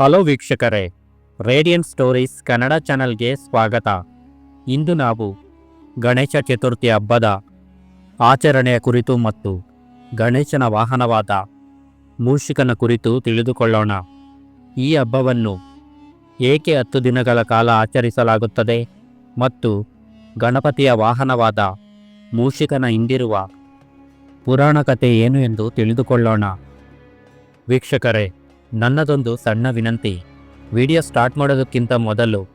Hello ವೀಕ್ಷಕರೇ, radian stories Kannada ಚಾನಲ್ಗೆ ಸ್ವಾಗತ. ಇಂದು ನಾವು ಗಣೇಶ ಚತುರ್ಥಿ ಹಬ್ಬದ ಆಚರಣೆಯ ಕುರಿತು ಮತ್ತು ಗಣೇಶನ ವಾಹನವಾದ ಮೂಷಿಕನ ಕುರಿತು ತಿಳಿದುಕೊಳ್ಳೋಣ. ಈ ಹಬ್ಬವನ್ನು ಏಕೆ ಹತ್ತು ದಿನಗಳ ಕಾಲ ಆಚರಿಸಲಾಗುತ್ತದೆ ಮತ್ತು ಗಣಪತಿಯ ವಾಹನವಾದ ಮೂಷಿಕನ ಹಿಂದಿರುವ ಪುರಾಣ ಕಥೆ ಏನು ಎಂದು ತಿಳಿದುಕೊಳ್ಳೋಣ. ವೀಕ್ಷಕರೇ ನನ್ನದೊಂದು ಸಣ್ಣ ವಿನಂತಿ. ವಿಡಿಯೋ ಸ್ಟಾರ್ಟ್ ಮಾಡೋದಕ್ಕಿಂತ ಮೊದಲು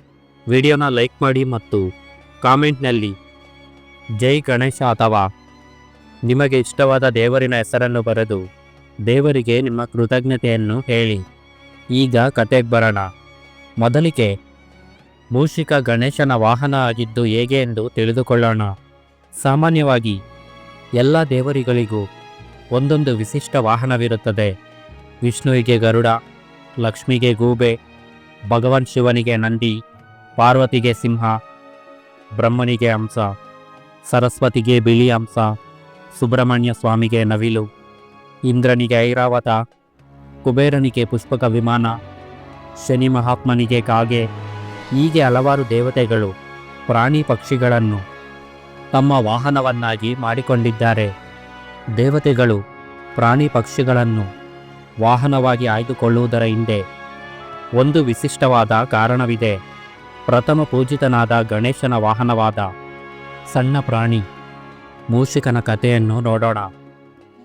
ವಿಡಿಯೋನ ಲೈಕ್ ಮಾಡಿ ಮತ್ತು ಕಾಮೆಂಟ್ನಲ್ಲಿ ಜೈ ಗಣೇಶ ಅಥವಾ ನಿಮಗೆ ಇಷ್ಟವಾದ ದೇವರಿನ ಹೆಸರನ್ನು ಬರೆದು ದೇವರಿಗೆ ನಿಮ್ಮ ಕೃತಜ್ಞತೆಯನ್ನು ಹೇಳಿ. ಈಗ ಕತೆಗೆ ಬರೋಣ. ಮೊದಲಿಗೆ ಮೂಷಿಕ ಗಣೇಶನ ವಾಹನ ಆಗಿದ್ದು ಹೇಗೆ ಎಂದು ತಿಳಿದುಕೊಳ್ಳೋಣ. ಸಾಮಾನ್ಯವಾಗಿ ಎಲ್ಲ ದೇವರಿಗಳಿಗೂ ಒಂದೊಂದು ವಿಶಿಷ್ಟ ವಾಹನವಿರುತ್ತದೆ. ವಿಷ್ಣುವಿಗೆ ಗರುಡ, ಲಕ್ಷ್ಮಿಗೆ ಗೂಬೆ, ಭಗವಾನ್ ಶಿವನಿಗೆ ನಂದಿ, ಪಾರ್ವತಿಗೆ ಸಿಂಹ, ಬ್ರಹ್ಮನಿಗೆ ಹಂಸ, ಸರಸ್ವತಿಗೆ ಬಿಳಿ ಹಂಸ, ಸುಬ್ರಹ್ಮಣ್ಯ ಸ್ವಾಮಿಗೆ ನವಿಲು, ಇಂದ್ರನಿಗೆ ಐರಾವತ, ಕುಬೇರನಿಗೆ ಪುಷ್ಪಕ ವಿಮಾನ, ಶನಿ ಮಹಾತ್ಮನಿಗೆ ಕಾಗೆ, ಹೀಗೆ ಹಲವಾರು ದೇವತೆಗಳು, ಪ್ರಾಣಿ ಪಕ್ಷಿಗಳನ್ನು ತಮ್ಮ ವಾಹನವನ್ನಾಗಿ ಮಾಡಿಕೊಂಡಿದ್ದಾರೆ. ದೇವತೆಗಳು ಪ್ರಾಣಿ ಪಕ್ಷಿಗಳನ್ನು ವಾಹನವಾಗಿ ಆಯ್ದುಕೊಳ್ಳುವುದರ ಹಿಂದೆ ಒಂದು ವಿಶಿಷ್ಟವಾದ ಕಾರಣವಿದೆ. ಪ್ರಥಮ ಪೂಜಿತನಾದ ಗಣೇಶನ ವಾಹನವಾದ ಸಣ್ಣ ಪ್ರಾಣಿ ಮೂಷಿಕನ ಕಥೆಯನ್ನು ನೋಡೋಣ.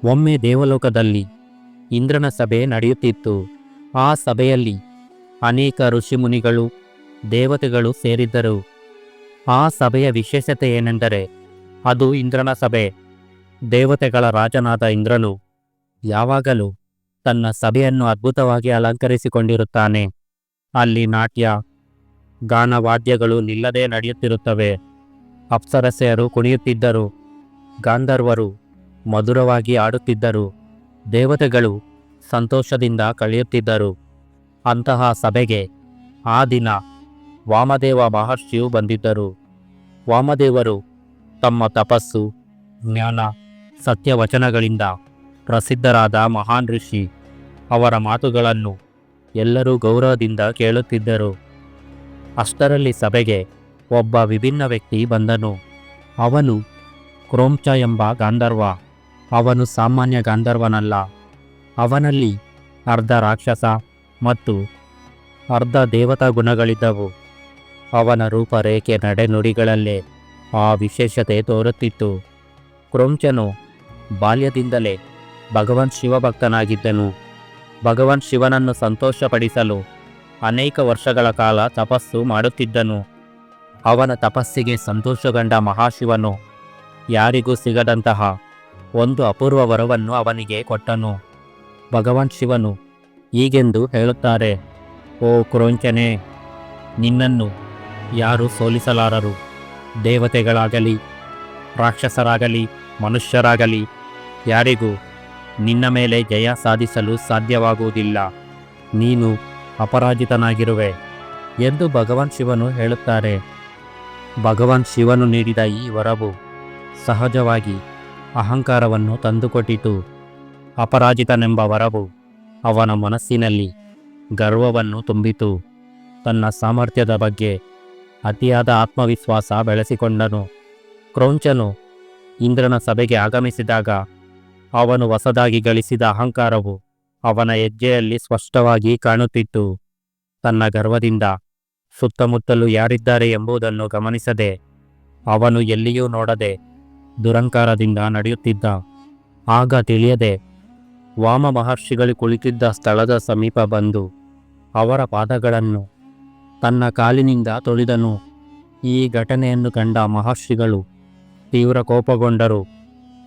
ಒಮ್ಮೆ ದೇವಲೋಕದಲ್ಲಿ ಇಂದ್ರನ ಸಭೆ ನಡೆಯುತ್ತಿತ್ತು. ಆ ಸಭೆಯಲ್ಲಿ ಅನೇಕ ಋಷಿಮುನಿಗಳು, ದೇವತೆಗಳು ಸೇರಿದ್ದರು. ಆ ಸಭೆಯ ವಿಶೇಷತೆ ಏನೆಂದರೆ, ಅದು ಇಂದ್ರನ ಸಭೆ. ದೇವತೆಗಳ ರಾಜನಾದ ಇಂದ್ರನು ಯಾವಾಗಲೂ ತನ್ನ ಸಭೆಯನ್ನು ಅದ್ಭುತವಾಗಿ ಅಲಂಕರಿಸಿಕೊಂಡಿರುತ್ತಾನೆ. ಅಲ್ಲಿ ನಾಟ್ಯ, ಗಾನವಾದ್ಯಗಳು ನಿಲ್ಲದೆ ನಡೆಯುತ್ತಿರುತ್ತವೆ. ಅಪ್ಸರಸೆಯರು ಕುಣಿಯುತ್ತಿದ್ದರು. ಗಾಂಧರ್ವರು ಮಧುರವಾಗಿ ಆಡುತ್ತಿದ್ದರು ದೇವತೆಗಳು ಸಂತೋಷದಿಂದ ಕಳೆಯುತ್ತಿದ್ದರು. ಅಂತಹ ಸಭೆಗೆ ಆ ದಿನ ವಾಮದೇವ ಮಹರ್ಷಿಯು ಬಂದಿದ್ದರು. ವಾಮದೇವರು ತಮ್ಮ ತಪಸ್ಸು, ಜ್ಞಾನ, ಸತ್ಯವಚನಗಳಿಂದ ಪ್ರಸಿದ್ಧರಾದ ಮಹಾನ್ ಋಷಿ. ಅವರ ಮಾತುಗಳನ್ನು ಎಲ್ಲರೂ ಗೌರವದಿಂದ ಕೇಳುತ್ತಿದ್ದರು. ಅಷ್ಟರಲ್ಲಿ ಸಭೆಗೆ ಒಬ್ಬ ವಿಭಿನ್ನ ವ್ಯಕ್ತಿ ಬಂದನು. ಅವನು ಕ್ರೋಂಚ ಎಂಬ ಗಾಂಧರ್ವ. ಅವನು ಸಾಮಾನ್ಯ ಗಾಂಧರ್ವನಲ್ಲ. ಅವನಲ್ಲಿ ಅರ್ಧ ರಾಕ್ಷಸ ಮತ್ತು ಅರ್ಧ ದೇವತಾ ಗುಣಗಳಿದ್ದವು. ಅವನ ರೂಪರೇಖೆ ನಡೆನುಡಿಗಳಲ್ಲೇ ಆ ವಿಶೇಷತೆ ತೋರುತ್ತಿತ್ತು. ಕ್ರೋಂಚನು ಬಾಲ್ಯದಿಂದಲೇ ಭಗವಾನ್ ಶಿವಭಕ್ತನಾಗಿದ್ದನು. ಭಗವಾನ್ ಶಿವನನ್ನು ಸಂತೋಷಪಡಿಸಲು ಅನೇಕ ವರ್ಷಗಳ ಕಾಲ ತಪಸ್ಸು ಮಾಡುತ್ತಿದ್ದನು. ಅವನ ತಪಸ್ಸಿಗೆ ಸಂತೋಷಗೊಂಡ ಮಹಾಶಿವನು ಯಾರಿಗೂ ಸಿಗದಂತಹ ಒಂದು ಅಪೂರ್ವ ವರವನ್ನು ಅವನಿಗೆ ಕೊಟ್ಟನು. ಭಗವಾನ್ ಶಿವನು ಹೀಗೆಂದು ಹೇಳುತ್ತಾರೆ, ಓ ಕ್ರೋಂಚನೆ, ನಿನ್ನನ್ನು ಯಾರು ಸೋಲಿಸಲಾರರು. ದೇವತೆಗಳಾಗಲಿ, ರಾಕ್ಷಸರಾಗಲಿ, ಮನುಷ್ಯರಾಗಲಿ ಯಾರಿಗೂ ನಿನ್ನ ಮೇಲೆ ಜಯ ಸಾಧಿಸಲು ಸಾಧ್ಯವಾಗುವುದಿಲ್ಲ. ನೀನು ಅಪರಾಜಿತನಾಗಿರುವೆ ಎಂದು ಭಗವಾನ್ ಶಿವನು ಹೇಳುತ್ತಾರೆ. ಭಗವಾನ್ ಶಿವನು ನೀಡಿದ ಈ ವರವು ಸಹಜವಾಗಿ ಅಹಂಕಾರವನ್ನು ತಂದುಕೊಟ್ಟಿತು. ಅಪರಾಜಿತನೆಂಬ ವರವು ಅವನ ಮನಸ್ಸಿನಲ್ಲಿ ಗರ್ವವನ್ನು ತುಂಬಿತು. ತನ್ನ ಸಾಮರ್ಥ್ಯದ ಬಗ್ಗೆ ಅತಿಯಾದ ಆತ್ಮವಿಶ್ವಾಸ ಬೆಳೆಸಿಕೊಂಡನು. ಕ್ರೌಂಚನು ಇಂದ್ರನ ಸಭೆಗೆ ಆಗಮಿಸಿದಾಗ ಅವನು ಹೊಸದಾಗಿ ಗಳಿಸಿದ ಅಹಂಕಾರವು ಅವನ ಹೆಜ್ಜೆಯಲ್ಲಿ ಸ್ಪಷ್ಟವಾಗಿ ಕಾಣುತ್ತಿತ್ತು. ತನ್ನ ಗರ್ವದಿಂದ ಸುತ್ತಮುತ್ತಲು ಯಾರಿದ್ದಾರೆ ಎಂಬುದನ್ನು ಗಮನಿಸದೆ ಅವನು ಎಲ್ಲಿಯೂ ನೋಡದೆ ದುರಂಕಾರದಿಂದ ನಡೆಯುತ್ತಿದ್ದ. ಆಗ ತಿಳಿಯದೆ ವಾಮ ಮಹರ್ಷಿಗಳು ಕುಳಿತಿದ್ದ ಸ್ಥಳದ ಸಮೀಪ ಬಂದು ಅವರ ಪಾದಗಳನ್ನು ತನ್ನ ಕಾಲಿನಿಂದ ತೊಳೆದನು. ಈ ಘಟನೆಯನ್ನು ಕಂಡ ಮಹರ್ಷಿಗಳು ತೀವ್ರ ಕೋಪಗೊಂಡರು,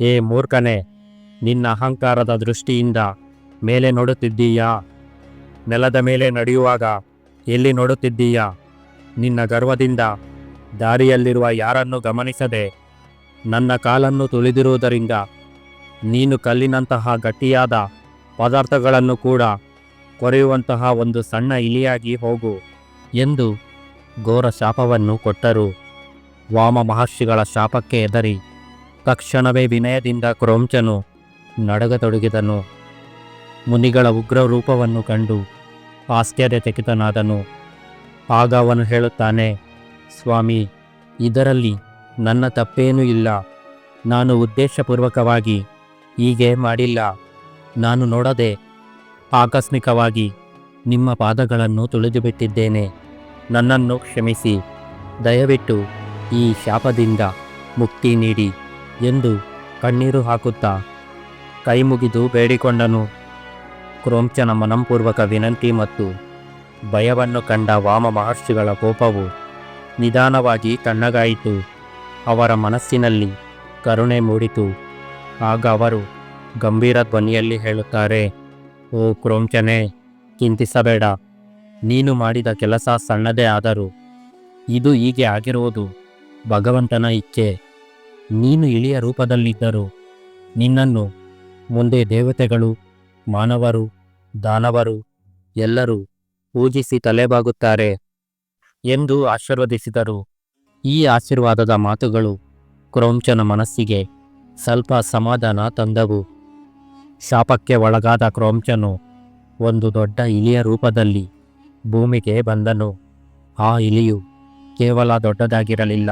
ಏ ಮೂರ್ಖನೆ ನಿನ್ನ ಅಹಂಕಾರದ ದೃಷ್ಟಿಯಿಂದ ಮೇಲೆ ನೋಡುತ್ತಿದ್ದೀಯಾ? ನೆಲದ ಮೇಲೆ ನಡೆಯುವಾಗ ಎಲ್ಲಿ ನೋಡುತ್ತಿದ್ದೀಯಾ? ನಿನ್ನ ಗರ್ವದಿಂದ ದಾರಿಯಲ್ಲಿರುವ ಯಾರನ್ನು ಗಮನಿಸದೆ ನನ್ನ ಕಾಲನ್ನು ತುಳಿದಿರುವುದರಿಂದ ನೀನು ಕಲ್ಲಿನಂತಹ ಗಟ್ಟಿಯಾದ ಪದಾರ್ಥಗಳನ್ನು ಕೂಡ ಕೊರೆಯುವಂತಹ ಒಂದು ಸಣ್ಣ ಇಲಿಯಾಗಿ ಹೋಗು ಎಂದು ಘೋರ ಶಾಪವನ್ನು ಕೊಟ್ಟರು. ವಾಮ ಮಹರ್ಷಿಗಳ ಶಾಪಕ್ಕೆ ಎದರಿ ತಕ್ಷಣವೇ ವಿನಯದಿಂದ ಕ್ರೋಂಚನು ನಡಗತೊಡಗಿದನು. ಮುನಿಗಳ ಉಗ್ರ ರೂಪವನ್ನು ಕಂಡು ಆಶ್ಚರ್ಯಚಕಿತನಾದನು. ಆಗ ಅವನು ಹೇಳುತ್ತಾನೆ, ಸ್ವಾಮಿ, ಇದರಲ್ಲಿ ನನ್ನ ತಪ್ಪೇನೂ ಇಲ್ಲ. ನಾನು ಉದ್ದೇಶಪೂರ್ವಕವಾಗಿ ಹೀಗೆ ಮಾಡಿಲ್ಲ. ನಾನು ನೋಡದೆ ಆಕಸ್ಮಿಕವಾಗಿ ನಿಮ್ಮ ಪಾದಗಳನ್ನು ತುಳಿದುಬಿಟ್ಟಿದ್ದೇನೆ. ನನ್ನನ್ನು ಕ್ಷಮಿಸಿ. ದಯವಿಟ್ಟು ಈ ಶಾಪದಿಂದ ಮುಕ್ತಿ ನೀಡಿ ಎಂದು ಕಣ್ಣೀರು ಹಾಕುತ್ತಾ ಕೈಮುಗಿದು ಬೇಡಿಕೊಂಡನು. ಕ್ರೋಂಚನ ಮನಂಪೂರ್ವಕ ವಿನಂತಿ ಮತ್ತು ಭಯವನ್ನು ಕಂಡ ವಾಮ ಮಹರ್ಷಿಗಳ ಕೋಪವು ನಿಧಾನವಾಗಿ ತಣ್ಣಗಾಯಿತು. ಅವರ ಮನಸ್ಸಿನಲ್ಲಿ ಕರುಣೆ ಮೂಡಿತು. ಆಗ ಅವರು ಗಂಭೀರ ಧ್ವನಿಯಲ್ಲಿ ಹೇಳುತ್ತಾರೆ, ಓ ಕ್ರೋಂಚನೆ ಚಿಂತಿಸಬೇಡ. ನೀನು ಮಾಡಿದ ಕೆಲಸ ಸಣ್ಣದೇ ಆದರೂ ಇದು ಹೀಗೆ ಆಗಿರುವುದು. ಭಗವಂತನ ಇಚ್ಛೆ. ನೀನು ಇಳಿಯ ರೂಪದಲ್ಲಿದ್ದರೂ ನಿನ್ನನ್ನು ಮುಂದೆ ದೇವತೆಗಳು, ಮಾನವರು, ದಾನವರು ಎಲ್ಲರೂ ಪೂಜಿಸಿ ತಲೆಬಾಗುತ್ತಾರೆ ಎಂದು ಆಶೀರ್ವದಿಸಿದರು. ಈ ಆಶೀರ್ವಾದದ ಮಾತುಗಳು ಕ್ರೋಂಚನ ಮನಸ್ಸಿಗೆ ಸ್ವಲ್ಪ ಸಮಾಧಾನ ತಂದವು. ಶಾಪಕ್ಕೆ ಒಳಗಾದ ಕ್ರೋಂಚನು ಒಂದು ದೊಡ್ಡ ಇಲಿಯ ರೂಪದಲ್ಲಿ ಭೂಮಿಗೆ ಬಂದನು. ಆ ಇಲಿಯು ಕೇವಲ ದೊಡ್ಡದಾಗಿರಲಿಲ್ಲ,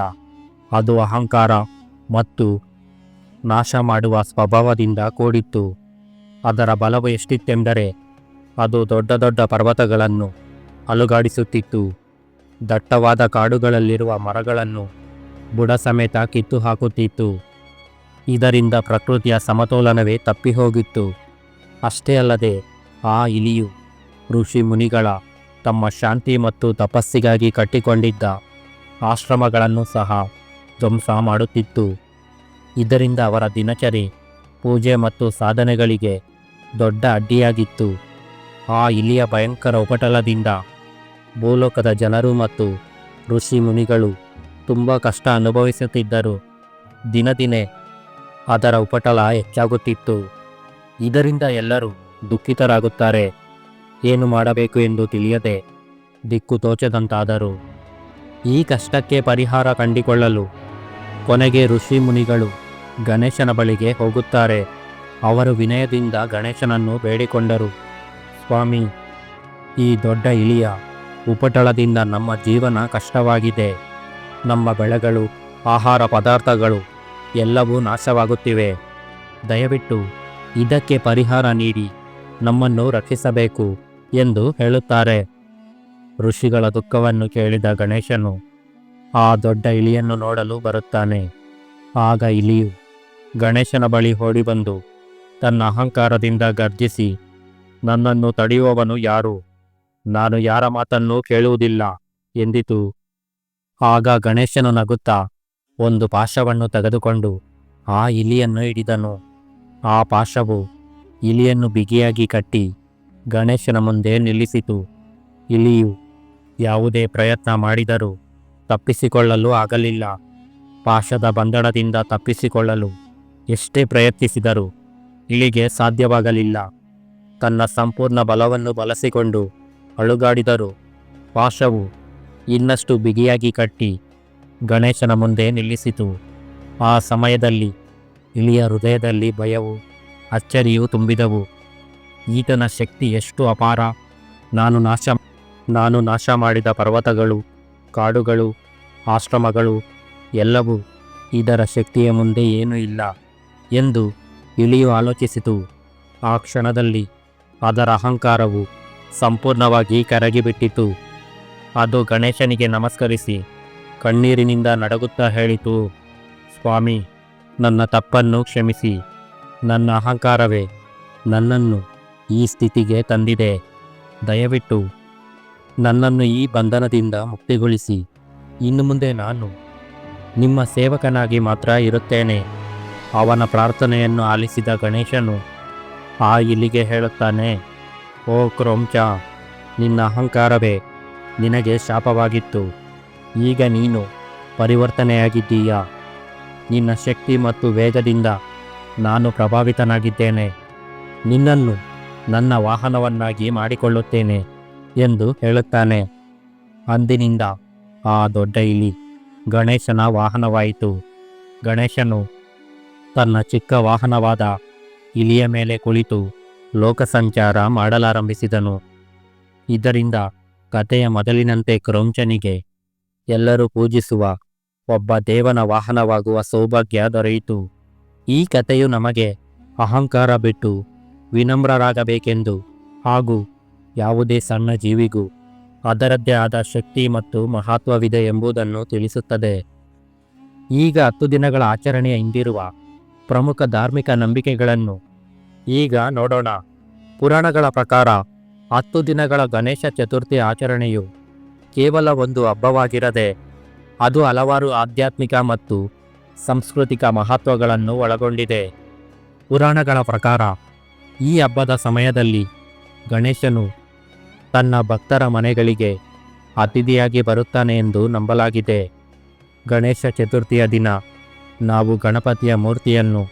ಅದು ಅಹಂಕಾರ ಮತ್ತು ನಾಶ ಮಾಡುವ ಸ್ವಭಾವದಿಂದ ಕೂಡಿತ್ತು. ಅದರ ಬಲವು ಎಷ್ಟಿತ್ತೆಂದರೆ, ಅದು ದೊಡ್ಡ ದೊಡ್ಡ ಪರ್ವತಗಳನ್ನು ಅಲುಗಾಡಿಸುತ್ತಿತ್ತು. ದಟ್ಟವಾದ ಕಾಡುಗಳಲ್ಲಿರುವ ಮರಗಳನ್ನು ಬುಡ ಸಮೇತ ಕಿತ್ತು ಹಾಕುತ್ತಿತ್ತು ಇದರಿಂದ ಪ್ರಕೃತಿಯ ಸಮತೋಲನವೇ ತಪ್ಪಿಹೋಗಿತ್ತು. ಅಷ್ಟೇ ಅಲ್ಲದೆ, ಆ ಇಲಿಯು ಋಷಿ ಮುನಿಗಳ ತಮ್ಮ ಶಾಂತಿ ಮತ್ತು ತಪಸ್ಸಿಗಾಗಿ ಕಟ್ಟಿಕೊಂಡಿದ್ದ ಆಶ್ರಮಗಳನ್ನು ಸಹ ಧ್ವಂಸ ಮಾಡುತ್ತಿತ್ತು. ಇದರಿಂದ ಅವರ ದಿನಚರಿ, ಪೂಜೆ ಮತ್ತು ಸಾಧನೆಗಳಿಗೆ ದೊಡ್ಡ ಅಡ್ಡಿಯಾಗಿತ್ತು. ಆ ಇಲಿಯ ಭಯಂಕರ ಉಪಟಲದಿಂದ ಭೂಲೋಕದ ಜನರು ಮತ್ತು ಋಷಿ ಮುನಿಗಳು ತುಂಬ ಕಷ್ಟ ಅನುಭವಿಸುತ್ತಿದ್ದರು. ದಿನ ದಿನೇ ಅದರ ಉಪಟಲ ಹೆಚ್ಚಾಗುತ್ತಿತ್ತು. ಇದರಿಂದ ಎಲ್ಲರೂ ದುಃಖಿತರಾಗುತ್ತಾರೆ. ಏನು ಮಾಡಬೇಕು ಎಂದು ತಿಳಿಯದೆ ದಿಕ್ಕು ತೋಚದಂತಾದರು. ಈ ಕಷ್ಟಕ್ಕೆ ಪರಿಹಾರ ಕಂಡುಕೊಳ್ಳಲು ಕೊನೆಗೆ ಋಷಿ ಮುನಿಗಳು ಗಣೇಶನ ಬಳಿಗೆ ಹೋಗುತ್ತಾರೆ. ಅವರು ವಿನಯದಿಂದ ಗಣೇಶನನ್ನು ಬೇಡಿಕೊಂಡರು. ಸ್ವಾಮಿ, ಈ ದೊಡ್ಡ ಇಲಿಯ ಉಪಟಳದಿಂದ ನಮ್ಮ ಜೀವನ ಕಷ್ಟವಾಗಿದೆ. ನಮ್ಮ ಬೆಳೆಗಳು, ಆಹಾರ ಪದಾರ್ಥಗಳು ಎಲ್ಲವೂ ನಾಶವಾಗುತ್ತಿವೆ. ದಯವಿಟ್ಟು ಇದಕ್ಕೆ ಪರಿಹಾರ ನೀಡಿ ನಮ್ಮನ್ನು ರಕ್ಷಿಸಬೇಕು ಎಂದು ಹೇಳುತ್ತಾರೆ. ಋಷಿಗಳ ದುಃಖವನ್ನು ಕೇಳಿದ ಗಣೇಶನು ಆ ದೊಡ್ಡ ಇಲಿಯನ್ನು ನೋಡಲು ಬರುತ್ತಾನೆ. ಆಗ ಇಲಿಯು ಗಣೇಶನ ಬಳಿ ಓಡಿಬಂದು ತನ್ನ ಅಹಂಕಾರದಿಂದ ಗರ್ಜಿಸಿ, ನನ್ನನ್ನು ತಡೆಯುವವನು ಯಾರು? ನಾನು ಯಾರ ಮಾತನ್ನು ಕೇಳುವುದಿಲ್ಲ ಎಂದಿತು. ಆಗ ಗಣೇಶನು ನಗುತ್ತಾ ಒಂದು ಪಾಶವನ್ನು ತೆಗೆದುಕೊಂಡು ಆ ಇಲಿಯನ್ನು ಹಿಡಿದನು. ಆ ಪಾಶವು ಇಲಿಯನ್ನು ಬಿಗಿಯಾಗಿ ಕಟ್ಟಿ ಗಣೇಶನ ಮುಂದೆ ನಿಲ್ಲಿಸಿತು. ಇಲಿಯು ಯಾವುದೇ ಪ್ರಯತ್ನ ಮಾಡಿದರೂ ತಪ್ಪಿಸಿಕೊಳ್ಳಲು ಆಗಲಿಲ್ಲ. ಪಾಶದ ಬಂಧನದಿಂದ ತಪ್ಪಿಸಿಕೊಳ್ಳಲು ಎಷ್ಟೇ ಪ್ರಯತ್ನಿಸಿದರೂ ಇಳಿಗೆ ಸಾಧ್ಯವಾಗಲಿಲ್ಲ. ತನ್ನ ಸಂಪೂರ್ಣ ಬಲವನ್ನು ಬಳಸಿಕೊಂಡು ಅಳುಗಾಡಿದರು. ಪಾಶವು ಇನ್ನಷ್ಟು ಬಿಗಿಯಾಗಿ ಕಟ್ಟಿ ಗಣೇಶನ ಮುಂದೆ ನಿಲ್ಲಿಸಿತು. ಆ ಸಮಯದಲ್ಲಿ ಇಳಿಯ ಹೃದಯದಲ್ಲಿ ಭಯವು ಅಚ್ಚರಿಯೂ ತುಂಬಿದವು. ಈತನ ಶಕ್ತಿ ಎಷ್ಟು ಅಪಾರ. ನಾನು ನಾಶ ನಾನು ನಾಶ ಮಾಡಿದ ಪರ್ವತಗಳು, ಕಾಡುಗಳು, ಆಶ್ರಮಗಳು ಎಲ್ಲವೂ ಇದರ ಶಕ್ತಿಯ ಮುಂದೆ ಏನೂ ಇಲ್ಲ. ಎಂದು ಇಲಿಯು ಆಲೋಚಿಸಿತು. ಆ ಕ್ಷಣದಲ್ಲಿ ಅದರ ಅಹಂಕಾರವು ಸಂಪೂರ್ಣವಾಗಿ ಕರಗಿಬಿಟ್ಟಿತು. ಅದು ಗಣೇಶನಿಗೆ ನಮಸ್ಕರಿಸಿ ಕಣ್ಣೀರಿನಿಂದ ನಡಗುತ್ತಾ ಹೇಳಿತು, ಸ್ವಾಮಿ, ನನ್ನ ತಪ್ಪನ್ನು ಕ್ಷಮಿಸಿ. ನನ್ನ ಅಹಂಕಾರವೇ ನನ್ನನ್ನು ಈ ಸ್ಥಿತಿಗೆ ತಂದಿದೆ. ದಯವಿಟ್ಟು ನನ್ನನ್ನು ಈ ಬಂಧನದಿಂದ ಮುಕ್ತಿಗೊಳಿಸಿ. ಇನ್ನು ಮುಂದೆ ನಾನು ನಿಮ್ಮ ಸೇವಕನಾಗಿ ಮಾತ್ರ ಇರುತ್ತೇನೆ. ಅವನ ಪ್ರಾರ್ಥನೆಯನ್ನು ಆಲಿಸಿದ ಗಣೇಶನು, ಆ ಇಲಿಗೆ ಹೇಳುತ್ತಾನೆ, ಓ ಕ್ರೋಂಚ ನಿನ್ನ ಅಹಂಕಾರವೇ ನಿನಗೆ ಶಾಪವಾಗಿತ್ತು. ಈಗ ನೀನು ಪರಿವರ್ತನೆಯಾಗಿದ್ದೀಯ? ನಿನ್ನ ಶಕ್ತಿ ಮತ್ತು ವೇಗದಿಂದ ನಾನು ಪ್ರಭಾವಿತನಾಗಿದ್ದೇನೆ. ನಿನ್ನನ್ನು ನನ್ನ ವಾಹನವನ್ನಾಗಿ ಮಾಡಿಕೊಳ್ಳುತ್ತೇನೆ ಎಂದು ಹೇಳುತ್ತಾನೆ. ಅಂದಿನಿಂದ ಆ ದೊಡ್ಡ ಇಲಿ ಗಣೇಶನ ವಾಹನವಾಯಿತು. ಗಣೇಶನು ತನ್ನ ಚಿಕ್ಕ ವಾಹನವಾದ ಇಲಿಯ ಮೇಲೆ ಕುಳಿತು ಲೋಕಸಂಚಾರ ಮಾಡಲಾರಂಭಿಸಿದನು. ಇದರಿಂದ ಕಥೆಯ ಮೊದಲಿನಂತೆ ಕ್ರೌಂಚನಿಗೆ ಎಲ್ಲರೂ ಪೂಜಿಸುವ ಒಬ್ಬ ದೇವನ ವಾಹನವಾಗುವ ಸೌಭಾಗ್ಯ ದೊರೆಯಿತು. ಈ ಕಥೆಯು ನಮಗೆ ಅಹಂಕಾರ ಬಿಟ್ಟು ವಿನಮ್ರರಾಗಬೇಕೆಂದು ಹಾಗೂ ಯಾವುದೇ ಸಣ್ಣ ಜೀವಿಗೂ ಅದರದ್ದೇ ಆದ ಶಕ್ತಿ ಮತ್ತು ಮಹತ್ವವಿದೆ ಎಂಬುದನ್ನು ತಿಳಿಸುತ್ತದೆ. ಈಗ ಹತ್ತು ದಿನಗಳ ಆಚರಣೆಯ ಹಿಂದಿರುವ ಪ್ರಮುಖ ಧಾರ್ಮಿಕ ನಂಬಿಕೆಗಳನ್ನು. ಈಗ ನೋಡೋಣ. ಪುರಾಣಗಳ ಪ್ರಕಾರ, ಹತ್ತು ದಿನಗಳ ಗಣೇಶ ಚತುರ್ಥಿ ಆಚರಣೆಯು ಕೇವಲ ಒಂದು ಹಬ್ಬವಾಗಿರದೆ, ಅದು ಹಲವಾರು ಆಧ್ಯಾತ್ಮಿಕ ಮತ್ತು ಸಾಂಸ್ಕೃತಿಕ ಮಹತ್ವಗಳನ್ನು ಒಳಗೊಂಡಿದೆ. ಪುರಾಣಗಳ ಪ್ರಕಾರ, ಈ ಹಬ್ಬದ ಸಮಯದಲ್ಲಿ ಗಣೇಶನು ತನ್ನ ಭಕ್ತರ ಮನೆಗಳಿಗೆ ಅತಿಥಿಯಾಗಿ ಬರುತ್ತಾನೆ ಎಂದು ನಂಬಲಾಗಿದೆ. ಗಣೇಶ ಚತುರ್ಥಿಯ ದಿನ ನಾವು ಗಣಪತಿಯ ಮೂರ್ತಿಯನ್ನು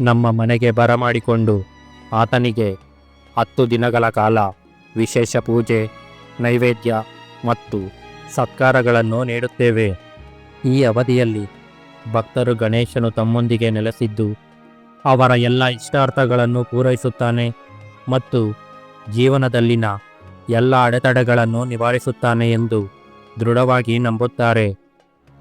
ನಮ್ಮ ಮನೆಗೆ ಬರಮಾಡಿಕೊಂಡು ಆತನಿಗೆ ಹತ್ತು ದಿನಗಳ ಕಾಲ ವಿಶೇಷ ಪೂಜೆ, ನೈವೇದ್ಯ ಮತ್ತು ಸತ್ಕಾರಗಳನ್ನು ನೀಡುತ್ತೇವೆ. ಈ ಅವಧಿಯಲ್ಲಿ ಭಕ್ತರು ಗಣೇಶನು ತಮ್ಮೊಂದಿಗೆ ನೆಲೆಸಿದ್ದು ಅವರ ಎಲ್ಲ ಇಷ್ಟಾರ್ಥಗಳನ್ನು ಪೂರೈಸುತ್ತಾನೆ ಮತ್ತು ಜೀವನದಲ್ಲಿನ ಎಲ್ಲ ಅಡೆತಡೆಗಳನ್ನು ನಿವಾರಿಸುತ್ತಾನೆ ಎಂದು ದೃಢವಾಗಿ ನಂಬುತ್ತಾರೆ.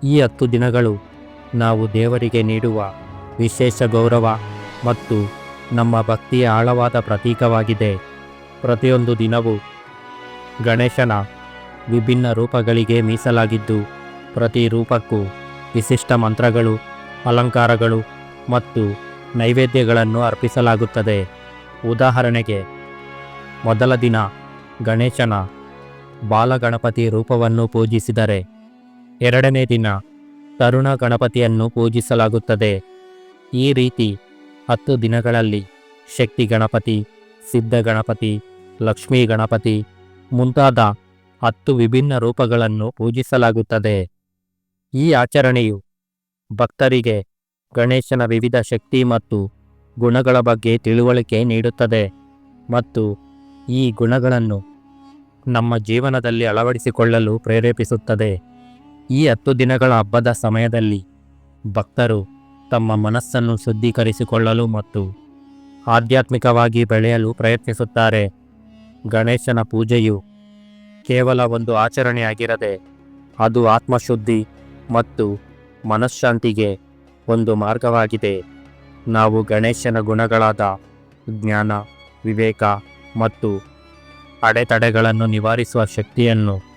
ಈ ಹತ್ತು ದಿನಗಳು ನಾವು ದೇವರಿಗೆ ನೀಡುವ ವಿಶೇಷ ಗೌರವ ಮತ್ತು ನಮ್ಮ ಭಕ್ತಿಯ ಆಳವಾದ ಪ್ರತೀಕವಾಗಿದೆ. ಪ್ರತಿಯೊಂದು ದಿನವೂ ಗಣೇಶನ ವಿಭಿನ್ನ ರೂಪಗಳಿಗೆ ಮೀಸಲಾಗಿದ್ದು, ಪ್ರತಿ ರೂಪಕ್ಕೂ ವಿಶಿಷ್ಟ ಮಂತ್ರಗಳು, ಅಲಂಕಾರಗಳು ಮತ್ತು ನೈವೇದ್ಯಗಳನ್ನು ಅರ್ಪಿಸಲಾಗುತ್ತದೆ. ಉದಾಹರಣೆಗೆ, ಮೊದಲ ದಿನ ಗಣೇಶನ ಬಾಲಗಣಪತಿ ರೂಪವನ್ನು ಪೂಜಿಸಿದರೆ, ಎರಡನೇ ದಿನ ತರುಣ ಗಣಪತಿಯನ್ನು ಪೂಜಿಸಲಾಗುತ್ತದೆ. ಈ ರೀತಿ ಹತ್ತು ದಿನಗಳಲ್ಲಿ ಶಕ್ತಿ ಗಣಪತಿ, ಸಿದ್ಧ ಗಣಪತಿ, ಲಕ್ಷ್ಮೀ ಗಣಪತಿ ಮುಂತಾದ ಹತ್ತು ವಿಭಿನ್ನ ರೂಪಗಳನ್ನು ಪೂಜಿಸಲಾಗುತ್ತದೆ. ಈ ಆಚರಣೆಯು ಭಕ್ತರಿಗೆ ಗಣೇಶನ ವಿವಿಧ ಶಕ್ತಿ ಮತ್ತು ಗುಣಗಳ ಬಗ್ಗೆ ತಿಳುವಳಿಕೆ ನೀಡುತ್ತದೆ ಮತ್ತು ಈ ಗುಣಗಳನ್ನು ನಮ್ಮ ಜೀವನದಲ್ಲಿ ಅಳವಡಿಸಿಕೊಳ್ಳಲು ಪ್ರೇರೇಪಿಸುತ್ತದೆ. ಈ ಹತ್ತು ದಿನಗಳ ಹಬ್ಬದ ಸಮಯದಲ್ಲಿ ಭಕ್ತರು ತಮ್ಮ ಮನಸ್ಸನ್ನು ಶುದ್ಧೀಕರಿಸಿಕೊಳ್ಳಲು ಮತ್ತು ಆಧ್ಯಾತ್ಮಿಕವಾಗಿ ಬೆಳೆಯಲು ಪ್ರಯತ್ನಿಸುತ್ತಾರೆ. ಗಣೇಶನ ಪೂಜೆಯು ಕೇವಲ ಒಂದು ಆಚರಣೆಯಾಗಿರದೆ ಅದು ಆತ್ಮಶುದ್ಧಿ ಮತ್ತು ಮನಃಶಾಂತಿಗೆ ಒಂದು ಮಾರ್ಗವಾಗಿದೆ. ನಾವು ಗಣೇಶನ ಗುಣಗಳಾದ ಜ್ಞಾನ, ವಿವೇಕ ಮತ್ತು ಅಡೆತಡೆಗಳನ್ನು ನಿವಾರಿಸುವ ಶಕ್ತಿಯನ್ನು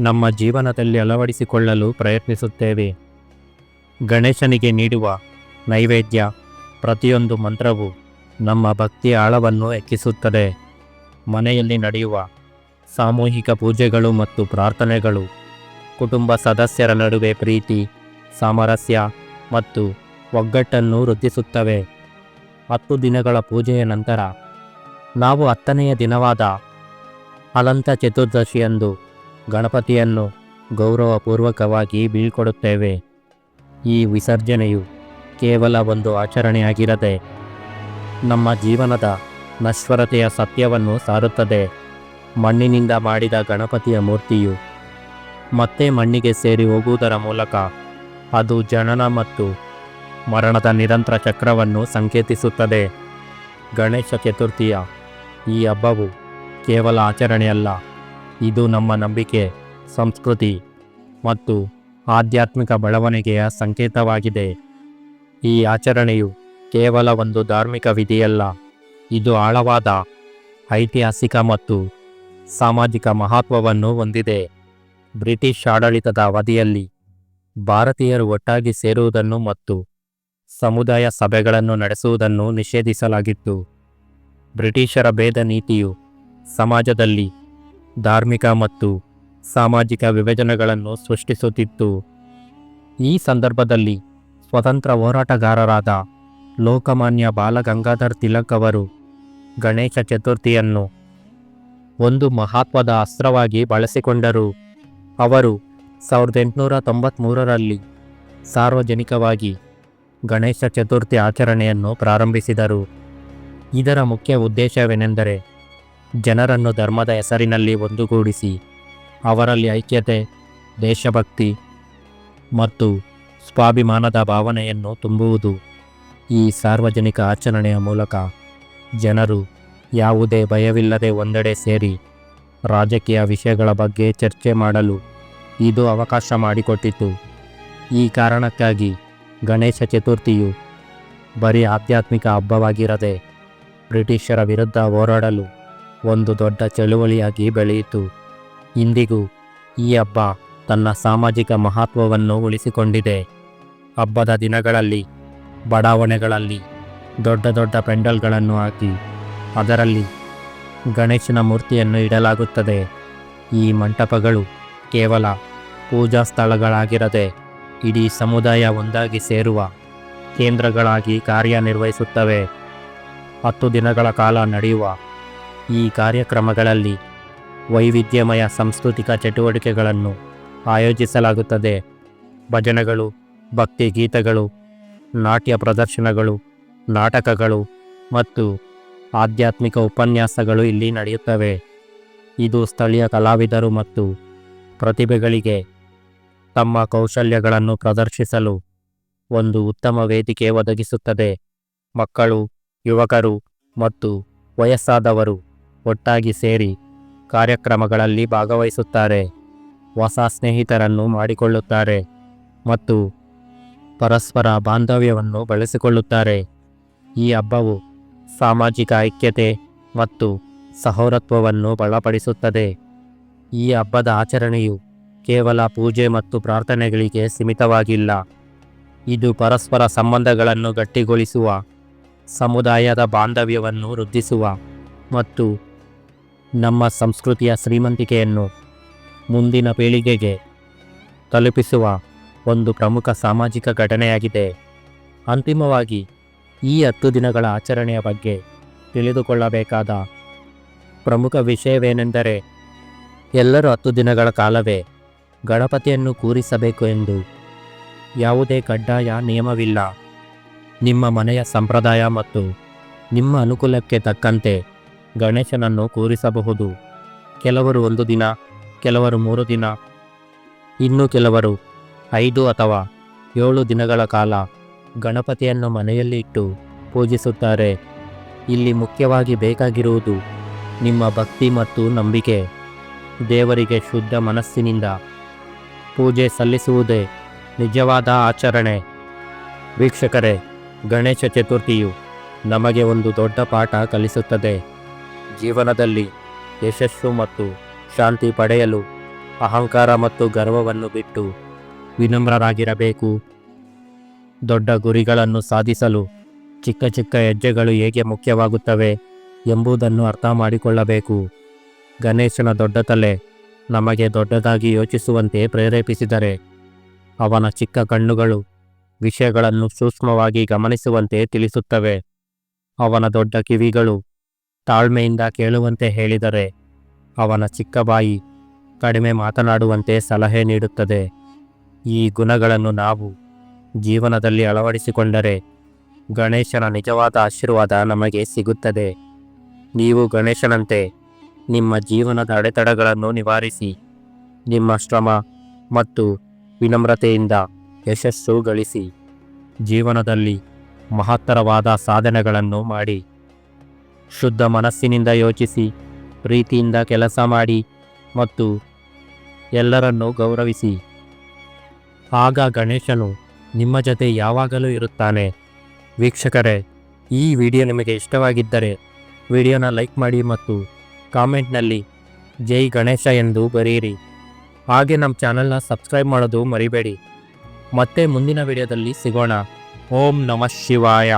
ನಮ್ಮ ಜೀವನದಲ್ಲಿ ಅಳವಡಿಸಿಕೊಳ್ಳಲು ಪ್ರಯತ್ನಿಸುತ್ತೇವೆ. ಗಣೇಶನಿಗೆ ನೀಡುವ ನೈವೇದ್ಯ, ಪ್ರತಿಯೊಂದು ಮಂತ್ರವು ನಮ್ಮ ಭಕ್ತಿಯ ಆಳವನ್ನು ಹೆಚ್ಚಿಸುತ್ತದೆ. ಮನೆಯಲ್ಲಿ ನಡೆಯುವ ಸಾಮೂಹಿಕ ಪೂಜೆಗಳು ಮತ್ತು ಪ್ರಾರ್ಥನೆಗಳು, ಕುಟುಂಬ ಸದಸ್ಯರ ನಡುವೆ ಪ್ರೀತಿ, ಸಾಮರಸ್ಯ ಮತ್ತು ಒಗ್ಗಟ್ಟನ್ನು ವೃದ್ಧಿಸುತ್ತವೆ. ಹತ್ತು ದಿನಗಳ ಪೂಜೆಯ ನಂತರ ನಾವು ಹತ್ತನೆಯ ದಿನವಾದ ಅಲಂತ ಚತುರ್ದಶಿಯಂದು ಗಣಪತಿಯನ್ನು ಗೌರವಪೂರ್ವಕವಾಗಿ ಬೀಳ್ಕೊಡುತ್ತೇವೆ. ಈ ವಿಸರ್ಜನೆಯು ಕೇವಲ ಒಂದು ಆಚರಣೆಯಾಗಿರದೆ ನಮ್ಮ ಜೀವನದ ನಶ್ವರತೆಯ ಸತ್ಯವನ್ನು ಸಾರುತ್ತದೆ. ಮಣ್ಣಿನಿಂದ ಮಾಡಿದ ಗಣಪತಿಯ ಮೂರ್ತಿಯು ಮತ್ತೆ ಮಣ್ಣಿಗೆ ಸೇರಿ ಹೋಗುವುದರ ಮೂಲಕ ಅದು ಜನನ ಮತ್ತು ಮರಣದ ನಿರಂತರ ಚಕ್ರವನ್ನು ಸಂಕೇತಿಸುತ್ತದೆ. ಗಣೇಶ ಚತುರ್ಥಿಯ ಈ ಹಬ್ಬವು ಕೇವಲ ಆಚರಣೆಯಲ್ಲ ಇದು ನಮ್ಮ ನಂಬಿಕೆ, ಸಂಸ್ಕೃತಿ ಮತ್ತು ಆಧ್ಯಾತ್ಮಿಕ ಬೆಳವಣಿಗೆಯ ಸಂಕೇತವಾಗಿದೆ. ಈ ಆಚರಣೆಯು ಕೇವಲ ಒಂದು ಧಾರ್ಮಿಕ ವಿಧಿಯಲ್ಲ, ಇದು ಆಳವಾದ ಐತಿಹಾಸಿಕ ಮತ್ತು ಸಾಮಾಜಿಕ ಮಹತ್ವವನ್ನು ಹೊಂದಿದೆ. ಬ್ರಿಟಿಷ್ ಆಡಳಿತದ ಅವಧಿಯಲ್ಲಿ ಭಾರತೀಯರು ಒಟ್ಟಾಗಿ ಸೇರುವುದನ್ನು ಮತ್ತು ಸಮುದಾಯ ಸಭೆಗಳನ್ನು ನಡೆಸುವುದನ್ನು ನಿಷೇಧಿಸಲಾಗಿತ್ತು. ಬ್ರಿಟಿಷರ ಭೇದ ನೀತಿಯು ಸಮಾಜದಲ್ಲಿ ಧಾರ್ಮಿಕ ಮತ್ತು ಸಾಮಾಜಿಕ ವಿಭಜನೆಗಳನ್ನು ಸೃಷ್ಟಿಸುತ್ತಿತ್ತು. ಈ ಸಂದರ್ಭದಲ್ಲಿ ಸ್ವತಂತ್ರ ಹೋರಾಟಗಾರರಾದ ಲೋಕಮಾನ್ಯ ಬಾಲಗಂಗಾಧರ್ ತಿಲಕ್ ಅವರು ಗಣೇಶ ಚತುರ್ಥಿಯನ್ನು ಒಂದು ಮಹತ್ವದ ಅಸ್ತ್ರವಾಗಿ ಬಳಸಿಕೊಂಡರು. ಅವರು ಸಾವಿರದ ಎಂಟುನೂರ ತೊಂಬತ್ತ್ಮೂರರಲ್ಲಿ ಸಾರ್ವಜನಿಕವಾಗಿ ಗಣೇಶ ಚತುರ್ಥಿ ಆಚರಣೆಯನ್ನು ಪ್ರಾರಂಭಿಸಿದರು. ಇದರ ಮುಖ್ಯ ಉದ್ದೇಶವೇನೆಂದರೆ ಜನರನ್ನು ಧರ್ಮದ ಹೆಸರಿನಲ್ಲಿ ಒಂದುಗೂಡಿಸಿ ಅವರಲ್ಲಿ ಐಕ್ಯತೆ, ದೇಶಭಕ್ತಿ ಮತ್ತು ಸ್ವಾಭಿಮಾನದ ಭಾವನೆಯನ್ನು ತುಂಬುವುದು ಈ ಸಾರ್ವಜನಿಕ ಆಚರಣೆಯ ಮೂಲಕ. ಜನರು ಯಾವುದೇ ಭಯವಿಲ್ಲದೆ ಒಂದೆಡೆ ಸೇರಿ ರಾಜಕೀಯ ವಿಷಯಗಳ ಬಗ್ಗೆ ಚರ್ಚೆ ಮಾಡಲು ಇದು ಅವಕಾಶ ಮಾಡಿಕೊಟ್ಟಿತು. ಈ ಕಾರಣಕ್ಕಾಗಿ ಗಣೇಶ ಚತುರ್ಥಿಯು ಬರೀ ಆಧ್ಯಾತ್ಮಿಕ ಹಬ್ಬವಾಗಿರದೆ ಬ್ರಿಟಿಷರ ವಿರುದ್ಧ ಹೋರಾಡಲು ಒಂದು ದೊಡ್ಡ ಚಳುವಳಿಯಾಗಿ ಬೆಳೆಯಿತು. ಇಂದಿಗೂ ಈ ಹಬ್ಬ ತನ್ನ ಸಾಮಾಜಿಕ ಮಹತ್ವವನ್ನು ಉಳಿಸಿಕೊಂಡಿದೆ. ಹಬ್ಬದ ದಿನಗಳಲ್ಲಿ, ಬಡಾವಣೆಗಳಲ್ಲಿ ದೊಡ್ಡ ದೊಡ್ಡ ಪೆಂಡಲ್ಗಳನ್ನು ಹಾಕಿ, ಅದರಲ್ಲಿ ಗಣೇಶನ ಮೂರ್ತಿಯನ್ನು ಇಡಲಾಗುತ್ತದೆ. ಈ ಮಂಟಪಗಳು ಕೇವಲ ಪೂಜಾ ಸ್ಥಳಗಳಾಗಿರದೆ, ಇಡೀ ಸಮುದಾಯ ಒಂದಾಗಿ ಸೇರುವ ಕೇಂದ್ರಗಳಾಗಿ ಕಾರ್ಯನಿರ್ವಹಿಸುತ್ತವೆ. ಹತ್ತು ದಿನಗಳ ಕಾಲ ನಡೆಯುವ ಈ ಕಾರ್ಯಕ್ರಮಗಳಲ್ಲಿ ವೈವಿಧ್ಯಮಯ ಸಾಂಸ್ಕೃತಿಕ ಚಟುವಟಿಕೆಗಳನ್ನು ಆಯೋಜಿಸಲಾಗುತ್ತದೆ. ಭಜನೆಗಳು, ಭಕ್ತಿ ಗೀತೆಗಳು, ನಾಟ್ಯ ಪ್ರದರ್ಶನಗಳು, ನಾಟಕಗಳು ಮತ್ತು ಆಧ್ಯಾತ್ಮಿಕ ಉಪನ್ಯಾಸಗಳು ಇಲ್ಲಿ ನಡೆಯುತ್ತವೆ. ಇದು ಸ್ಥಳೀಯ ಕಲಾವಿದರು ಮತ್ತು ಪ್ರತಿಭೆಗಳಿಗೆ ತಮ್ಮ ಕೌಶಲ್ಯಗಳನ್ನು ಪ್ರದರ್ಶಿಸಲು ಒಂದು ಉತ್ತಮ ವೇದಿಕೆ ಒದಗಿಸುತ್ತದೆ. ಮಕ್ಕಳು, ಯುವಕರು ಮತ್ತು ವಯಸ್ಸಾದವರು ಒಟ್ಟಾಗಿ ಸೇರಿ ಕಾರ್ಯಕ್ರಮಗಳಲ್ಲಿ ಭಾಗವಹಿಸುತ್ತಾರೆ. ಹೊಸ ಸ್ನೇಹಿತರನ್ನು ಮಾಡಿಕೊಳ್ಳುತ್ತಾರೆ ಮತ್ತು ಪರಸ್ಪರ ಬಾಂಧವ್ಯವನ್ನು ಬೆಳೆಸಿಕೊಳ್ಳುತ್ತಾರೆ. ಈ ಹಬ್ಬವು ಸಾಮಾಜಿಕ ಐಕ್ಯತೆ ಮತ್ತು ಸಹೋರತ್ವವನ್ನು ಬಲಪಡಿಸುತ್ತದೆ. ಈ ಹಬ್ಬದ ಆಚರಣೆಯು ಕೇವಲ ಪೂಜೆ ಮತ್ತು ಪ್ರಾರ್ಥನೆಗಳಿಗೆ ಸೀಮಿತವಾಗಿಲ್ಲ. ಇದು ಪರಸ್ಪರ ಸಂಬಂಧಗಳನ್ನು ಗಟ್ಟಿಗೊಳಿಸುವ, ಸಮುದಾಯದ ಬಾಂಧವ್ಯವನ್ನು ವೃದ್ಧಿಸುವ ಮತ್ತು ನಮ್ಮ ಸಂಸ್ಕೃತಿಯ ಶ್ರೀಮಂತಿಕೆಯನ್ನು ಮುಂದಿನ ಪೀಳಿಗೆಗೆ ತಲುಪಿಸುವ ಒಂದು ಪ್ರಮುಖ ಸಾಮಾಜಿಕ ಘಟನೆಯಾಗಿದೆ. ಅಂತಿಮವಾಗಿ ಈ ಹತ್ತು ದಿನಗಳ ಆಚರಣೆಯ ಬಗ್ಗೆ ತಿಳಿದುಕೊಳ್ಳಬೇಕಾದ ಪ್ರಮುಖ ವಿಷಯವೇನೆಂದರೆ, ಎಲ್ಲರೂ ಹತ್ತು ದಿನಗಳ ಕಾಲವೇ ಗಣಪತಿಯನ್ನು ಕೂರಿಸಬೇಕು ಎಂದು ಯಾವುದೇ ಕಡ್ಡಾಯ ನಿಯಮವಿಲ್ಲ. ನಿಮ್ಮ ಮನೆಯ ಸಂಪ್ರದಾಯ ಮತ್ತು ನಿಮ್ಮ ಅನುಕೂಲಕ್ಕೆ ತಕ್ಕಂತೆ ಗಣೇಶನನ್ನು ಕೂರಿಸಬಹುದು. ಕೆಲವರು ಒಂದು ದಿನ, ಕೆಲವರು ಮೂರು ದಿನ, ಇನ್ನು ಕೆಲವರು ಐದು ಅಥವಾ ಏಳು ದಿನಗಳ ಕಾಲ ಗಣಪತಿಯನ್ನು ಮನೆಯಲ್ಲಿ ಇಟ್ಟು ಪೂಜಿಸುತ್ತಾರೆ. ಇಲ್ಲಿ ಮುಖ್ಯವಾಗಿ ಬೇಕಾಗಿರುವುದು ನಿಮ್ಮ ಭಕ್ತಿ ಮತ್ತು ನಂಬಿಕೆ. ದೇವರಿಗೆ ಶುದ್ಧ ಮನಸ್ಸಿನಿಂದ ಪೂಜೆ ಸಲ್ಲಿಸುವುದೇ ನಿಜವಾದ ಆಚರಣೆ. ವೀಕ್ಷಕರೇ, ಗಣೇಶ ಚತುರ್ಥಿಯು ನಮಗೆ ಒಂದು ದೊಡ್ಡ ಪಾಠ ಕಲಿಸುತ್ತದೆ. ಜೀವನದಲ್ಲಿ ಯಶಸ್ಸು ಮತ್ತು ಶಾಂತಿ ಪಡೆಯಲು ಅಹಂಕಾರ ಮತ್ತು ಗರ್ವವನ್ನು ಬಿಟ್ಟು ವಿನಮ್ರರಾಗಿರಬೇಕು. ದೊಡ್ಡ ಗುರಿಗಳನ್ನು ಸಾಧಿಸಲು ಚಿಕ್ಕ ಚಿಕ್ಕ ಹೆಜ್ಜೆಗಳು ಹೇಗೆ ಮುಖ್ಯವಾಗುತ್ತವೆ ಎಂಬುದನ್ನು ಅರ್ಥ ಮಾಡಿಕೊಳ್ಳಬೇಕು. ಗಣೇಶನ ದೊಡ್ಡ ತಲೆ ನಮಗೆ ದೊಡ್ಡದಾಗಿ ಯೋಚಿಸುವಂತೆ ಪ್ರೇರೇಪಿಸಿದರೆ ಅವನ ಚಿಕ್ಕ ಕಣ್ಣುಗಳು ವಿಷಯಗಳನ್ನು ಸೂಕ್ಷ್ಮವಾಗಿ ಗಮನಿಸುವಂತೆ ತಿಳಿಸುತ್ತವೆ. ಅವನ ದೊಡ್ಡ ಕಿವಿಗಳು ತಾಳ್ಮೆಯಿಂದ ಕೇಳುವಂತೆ ಹೇಳಿದರೆ ಅವನ ಚಿಕ್ಕ ಬಾಯಿ ಕಡಿಮೆ ಮಾತನಾಡುವಂತೆ ಸಲಹೆ ನೀಡುತ್ತದೆ. ಈ ಗುಣಗಳನ್ನು ನಾವು ಜೀವನದಲ್ಲಿ ಅಳವಡಿಸಿಕೊಂಡರೆ ಗಣೇಶನ ನಿಜವಾದ ಆಶೀರ್ವಾದ ನಮಗೆ ಸಿಗುತ್ತದೆ. ನೀವು ಗಣೇಶನಂತೆ ನಿಮ್ಮ ಜೀವನದ ಅಡೆತಡೆಗಳನ್ನು ನಿವಾರಿಸಿ ನಿಮ್ಮ ಶ್ರಮ ಮತ್ತು ವಿನಮ್ರತೆಯಿಂದ ಯಶಸ್ಸು ಗಳಿಸಿ ಜೀವನದಲ್ಲಿ ಮಹತ್ತರವಾದ ಸಾಧನೆಗಳನ್ನು ಮಾಡಿ. ಶುದ್ಧ ಮನಸ್ಸಿನಿಂದ ಯೋಚಿಸಿ, ಪ್ರೀತಿಯಿಂದ ಕೆಲಸ ಮಾಡಿ ಮತ್ತು ಎಲ್ಲರನ್ನೂ ಗೌರವಿಸಿ. ಆಗ ಗಣೇಶನು ನಿಮ್ಮ ಜೊತೆ ಯಾವಾಗಲೂ ಇರುತ್ತಾನೆ. ವೀಕ್ಷಕರೇ, ಈ ವಿಡಿಯೋ ನಿಮಗೆ ಇಷ್ಟವಾಗಿದ್ದರೆ ವಿಡಿಯೋನ ಲೈಕ್ ಮಾಡಿ ಮತ್ತು ಕಾಮೆಂಟ್ನಲ್ಲಿ ಜೈ ಗಣೇಶ ಎಂದು ಬರೆಯಿರಿ. ಹಾಗೆ ನಮ್ಮ ಚಾನಲ್ನ ಸಬ್ಸ್ಕ್ರೈಬ್ ಮಾಡೋದು ಮರಿಬೇಡಿ. ಮತ್ತೆ ಮುಂದಿನ ವಿಡಿಯೋದಲ್ಲಿ ಸಿಗೋಣ. ಓಂ ನಮಃ ಶಿವಾಯ.